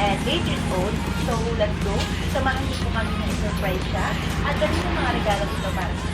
8 years old. So, let's go. Samahan niyo po kami na surprise siya. At ganun mga regalo dito para sa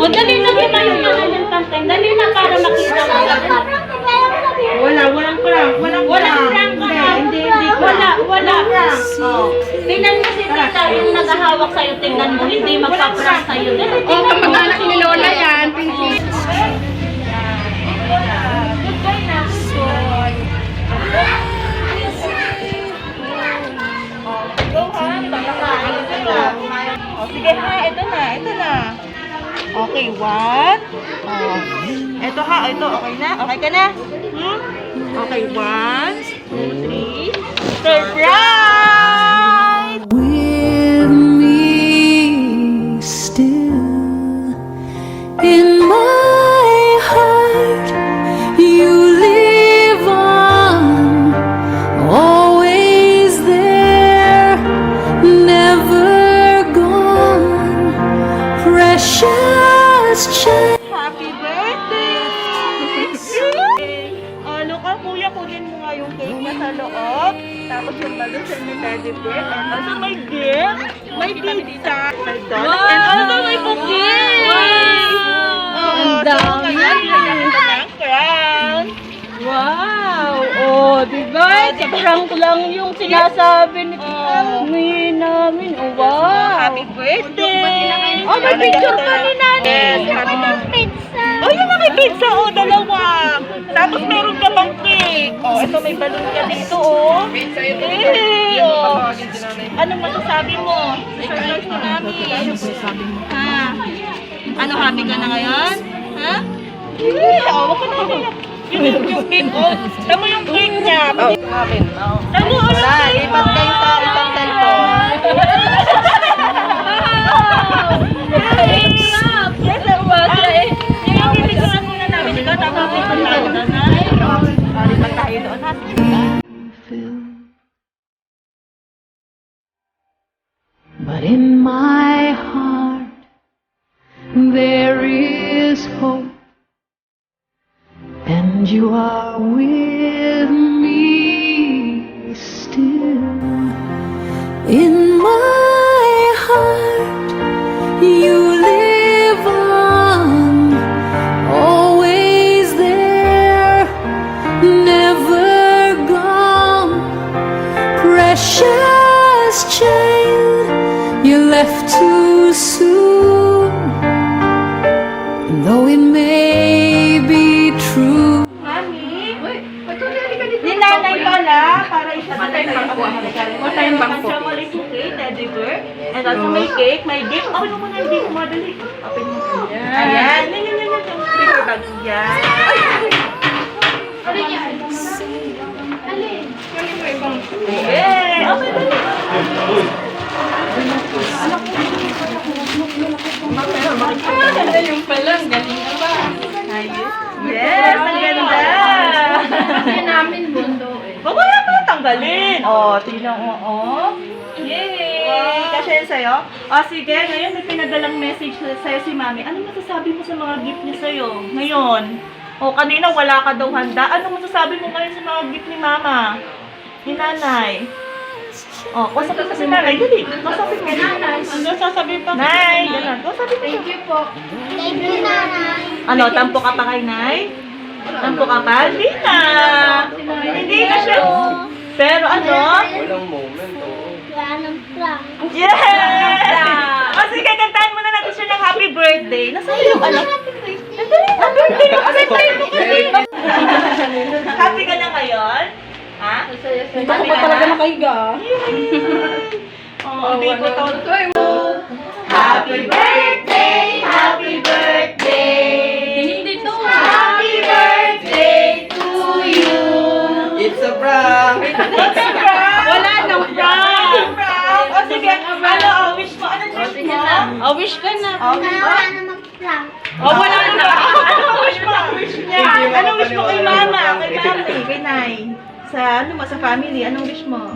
O, dali na kita yung pangalan kanteng. Dali na para makita mo. Wala, walang prank. Walang Walang prank ka. Hindi, hindi. Wala, wala. Oh. Tingnan mo si tita yung naghahawak sa'yo. Tingnan mo, hindi magpa-prank sa'yo. Dali, O, kamag-anak ni Lola yan. Pinky. Goodbye na. Go sige ha, ito na, ito na. Okay, one. Oh. Ito ha, ito, okay na? Okay ka na? Hmm? Okay, one, two, three. Surprise! Lang yung sinasabi ni Oh. ni namin. Oh, Oh, wow! happy birthday! Oh, may picture pa ni nanay. Yes, happy birthday. Oh, yung may pizza, oh, dalawa. Tapos meron ka bang cake? Oh, ito may balloon ka dito, oh. Eh, oh. Anong masasabi mo? Surprise mo namin. Ha? Ano, happy ka na ngayon? Ha? Eh, oh, wag ka na. Yun yung, cake, oh. Tama yung cake niya. Oh, In What tayong bangko? Chocolate cake, teddy bear. And also cake, may gift. Open mo gift mo, dali. Open mo. Yan, yan, yan, yan. Paper bag. Yan. Yeah. Open, dali. Ah, ganda yung palang. Galing na ba? Yes, ang ganda. Kasi namin bundo galing. Oh, tingnan mo, oh. Yay! Kasi yan sa'yo. O, sige, ngayon may pinadalang message sa- sa'yo si Mami. Ano masasabi mo sa mga gift niya sa'yo? Ngayon. O, kanina wala ka daw handa. Ano masasabi mo ngayon sa mga gift ni Mama? Ni Nanay? O, kausapin mo si Nanay. Dali, kausapin mo. Nanay. Ano sasabihin pa? Nay, ganun. Kausapin mo. Thank you po. Thank you, nanay. Ano, tampo ka pa kay Nay? Tampo ka pa? Hindi na. Hindi na siya. Pero ano? Walang moment, oo. Wala ng prank. Yeah! O sige, kantahan muna natin siya ng happy birthday. Nasaan yung ano? Happy birthday. Happy birthday mo kasi tayo mo kasi. Happy ka na ngayon? Ha? Hindi ko pa talaga nakahiga. Oh, ang bigo to. Happy birthday! Happy birthday! It's a prank! Wala nang prank! prank! O sige, ano, oh, wish mo? Anong wish mo? Oh, wish ka na. Oh, wish mo? Wala na mag-prank. Oh, wala na. Ano wish mo? Wish niya. Anong wish mo kay mama? Kay mami? Kay nay? Sa ano mo? Sa family? Anong wish mo?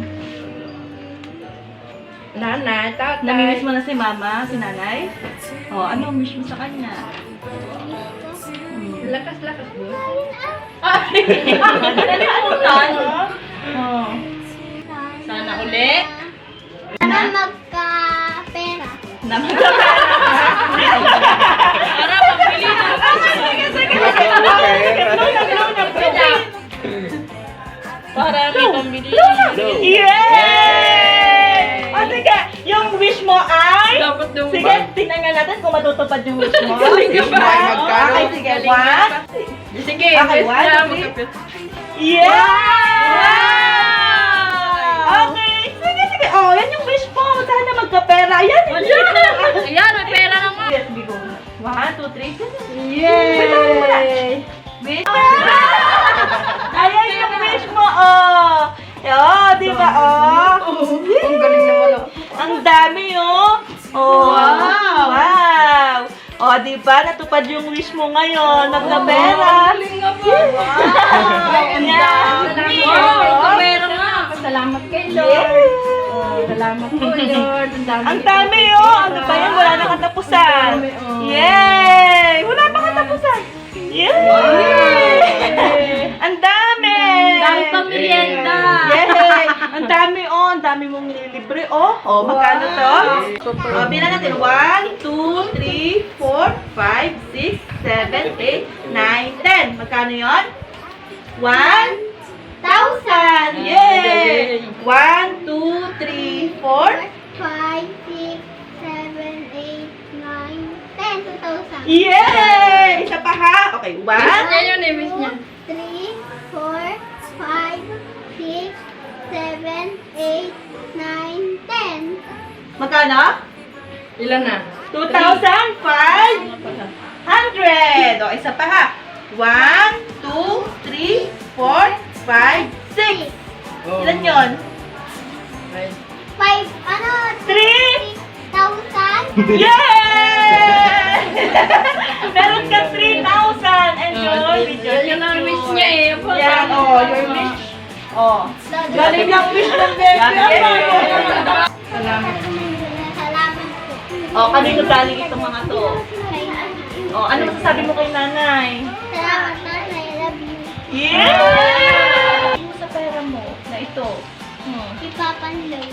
Nana, tatay. Namimiss mo na si mama, si nanay? Oh, anong wish mo sa kanya? Lakas-lakas mo. Nalimutan? Oh. Sana uli. Sana magka-pera. Naman Para pambili ng Sige, sige. Para may pambili. Yay! Wish mo ay... Dapat daw Sige, tingnan nga natin kung matutupad yung wish mo. Galing ka ba? Okay, sige. One. Sige, Okay, one, na. two, three. Yeah! Okay, sige, sige. Oh, yan yung wish mo. Sana magkapera. Yan, yung wish mo. Ayan, may pera na nga. Yes, bigo. One, two, three. Yay! Wish. Ayan yung wish mo, oh. Oh, di ba, oh? Ang galing oh. Ang dami, oh. Oh, Wow. wow. Oh, di ba? Natupad yung wish mo ngayon. Nagkapera. Galing nga po. Wow. Wow, pera nga. Salamat kay Lord. Yeah. Salamat po, Lord. Ang dami. Ang dami, oh. Ano ba yan? Wala na katapusan. Ang dami, oh. Yay! Wala pa katapusan. Yay! Dami pang merienda. Yay! Ang dami, oh. Ang dami mong nililibre, oh. Oh, magkano to? Oh, bilang natin. 1, 2, 3, 4, 5, 6, 7, 8, 9, 10. Magkano yon? 1, thousand! Yay! 1, 2, 3, 4, 5, 6, 7, 8, 9, 10, 2,000. Yay! Isa pa ha? Okay, 1, Yan yun eh, miss niya. 3, 4, 5, 6, 7, 8, 9, 10. magkano? Ilan na? 2,500! O, isa pa ha? 1, 2, 3, 4, 5, 6. Oh. Ilan yon? 5, ano? 3! 3,000. Yay! Meron ka 3,000! Yan ang wish niya eh. Yan, oh, your wish. Oh. Galing ng wish ng baby. Salamat. Salamat po. Oh, kanino galing itong mga to? Oh, ano masasabi mo kay nanay? Salamat nanay, I love you. Yeah! Ano sa pera mo na ito? Hmm. Ipapanlog.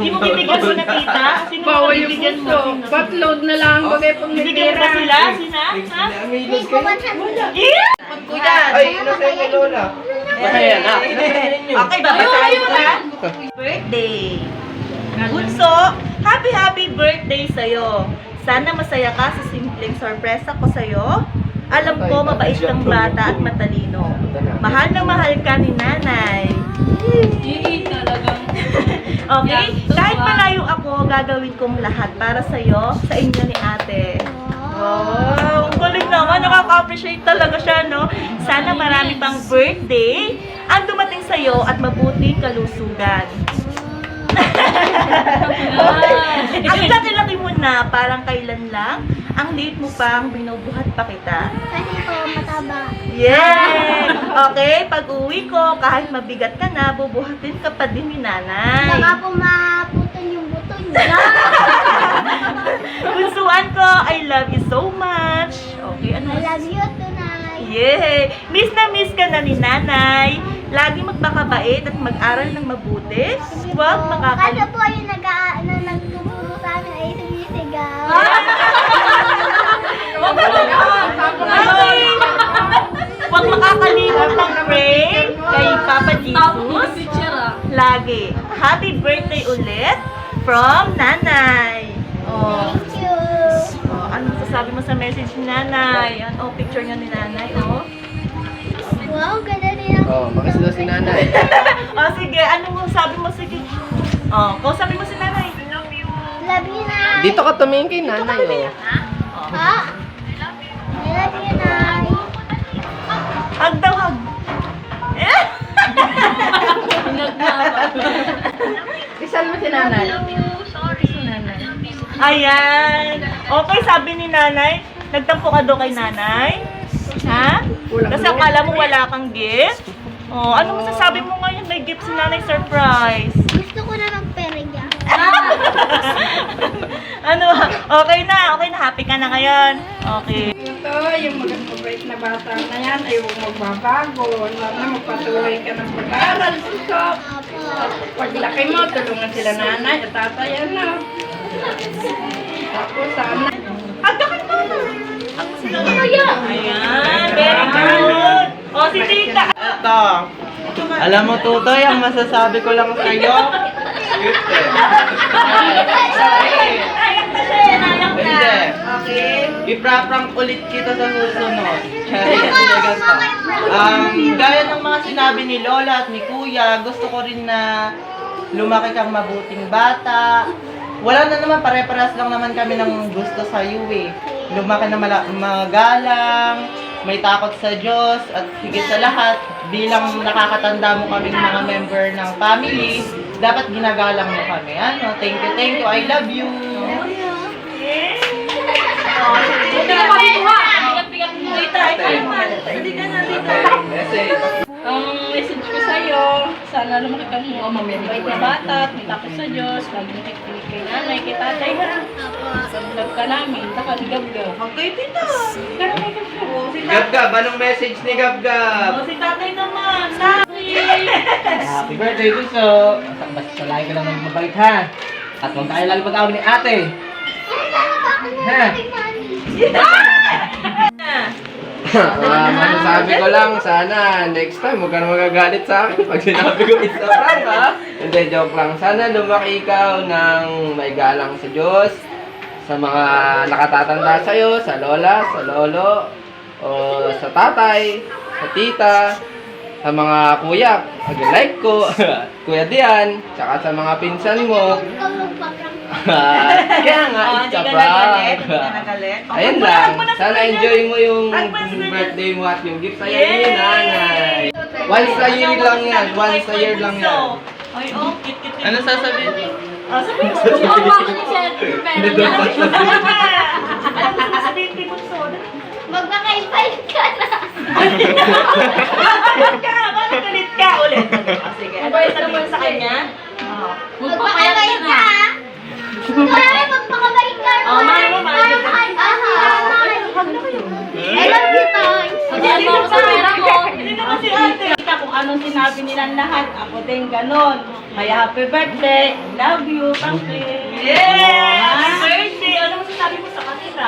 Hindi mo bibigyan mo na tita? Sino mo Bawal yung bibigyan mo? puso. Backload na lang. Bagay pang may Bibigyan mo ba pera. sila? Sina? Ha? Hindi ko kayo. 100. Yeah! Kuya! Ay, ino sa inyo, Lola? Masaya na. Okay, babasahin ko ha. Birthday. Bunso, happy happy birthday sa'yo. Sana masaya ka sa simpleng sorpresa ko sa'yo. Alam ko, mabait kang bata at matalino. Mahal na mahal ka ni nanay. Okay? Kahit malayo ako, gagawin kong lahat para sa'yo, sa inyo ni ate. Wow, ang galing naman. Nakaka-appreciate talaga siya, no? Sana marami pang birthday ang dumating sa'yo at mabuting kalusugan. ang laki-laki mo na, parang kailan lang. ang liit mo pang binubuhat pa kita. Kasi po mataba. Yay! Okay, pag uwi ko, kahit mabigat ka na, bubuhatin ka pa din ni nanay. Baka po maputol yung buto niya. Bunsuan ko, I love you so much. Okay, ano? I love you tonight. Yay! Miss na miss ka na ni nanay. Lagi magpakabait at mag-aral ng mabuti. Huwag Kasi makakalimutan. po yung nag na nagtuturo sa amin ay sumisigaw. Ay! Huwag makakalimot ng pray kay Papa Jesus. Lagi. Happy birthday ulit from nanay. Oh. Thank you. Oh, anong sasabi mo sa message ni nanay? Ano, oh, picture niya ni nanay, oh. Wow, ganda ang Oh, bakit sila si nanay? oh, sige. Anong sabi mo? Sige. Oh, kausapin mo si nanay. Love you na. Dito ka tumingin kay nanay, oh. Ha? I love you na. Hug daw, hug. Eh? Isan mo si nanay. Ayan. Okay, sabi ni nanay, nagtampo ka daw kay nanay? Ha? Kasi akala mo wala kang gift? Oh, ano masasabi mo ngayon? May gift si nanay surprise. Gusto ko na ng perya. ano? Okay na, okay na. Happy ka na ngayon. Okay. Ito, yung magandang na bata na yan ay huwag magbabago. Sana magpatuloy ka ng pag-aaral. Suso. Paglaki mo, tulungan sila nanay at tatay, ano. Tapos sana. Agdakan mo na. Ako sila. Ayan, very good. O, si tita. Ito. Alam mo, Tutoy, ang masasabi ko lang sa'yo. Nayak na siya, nayak na. Hindi. Okay. Ipra-prank ulit kita sa susunod. um, gaya ng mga sinabi ni Lola at ni Kuya, gusto ko rin na lumaki kang mabuting bata. Wala na naman, pare-parehas lang naman kami ng gusto sa iyo eh. Lumaki na magalang, may takot sa Diyos, at higit sa lahat, bilang nakakatanda mo kaming mga member ng family, dapat ginagalang mo kami. Ano, thank you, thank you, I love you. Ka. Bigat-bigat mo. Ikaw naman. Hindi ka na dito. Ang message ko sa'yo, sana lumaki kang mga mamimigay na bata, at may takot sa Diyos, lagi nakikinig kay nanay, kay tatay ha. Sa vlog ka namin, saka ni Gabgaw. Okay, tita. O, si tatay. Gab-gab, anong message ni Gab-gab? O, si tatay naman. Sorry. Happy birthday, Gusto! Basta sa lagi ka lang maging mabait, ha? At huwag tayo lagi mag-awin ni ate. Ha? Ah, masasabi ko lang, sana next time huwag ka na magagalit sa akin pag sinabi ko it's a prank, ha? Hindi, joke lang. Sana lumaki ikaw ng may galang sa Diyos, sa mga nakatatanda sa'yo, sa lola, sa lolo, o sa tatay, sa tita, sa mga kuya, mag-like ko, kuya Dian, tsaka sa mga pinsan mo. Kaya nga, O, it's a prank. Hindi ka nagalit. O, Ayun na, lang. na, Sana na. enjoy mo yung na. birthday mo at yung gift sa'yo Yes! ni nanay. Once a year lang yan. Once a year lang yan. Ay, oh. Ano sasabihin? Sabihin mo. Ano gusto mo sabihin kay Bunso? Magpaka-invite ka na. Bakit ka? Bakit galit ka? Ulit. Ah, sige. Ano ba mo sa kanya? Oh. Magpaka-invite ka. Kaya magpakabait ka. Oh, mo, mahal mo. Mahal. Hug na kayo. I love you, Toy. Hindi mo sa pera. Hindi naman si ate. Kita kung anong sinabi nilang lahat, ako din ganon. Kaya happy birthday, love you, thank you. Yes! Happy birthday! Ano masasabi mo sa kanila?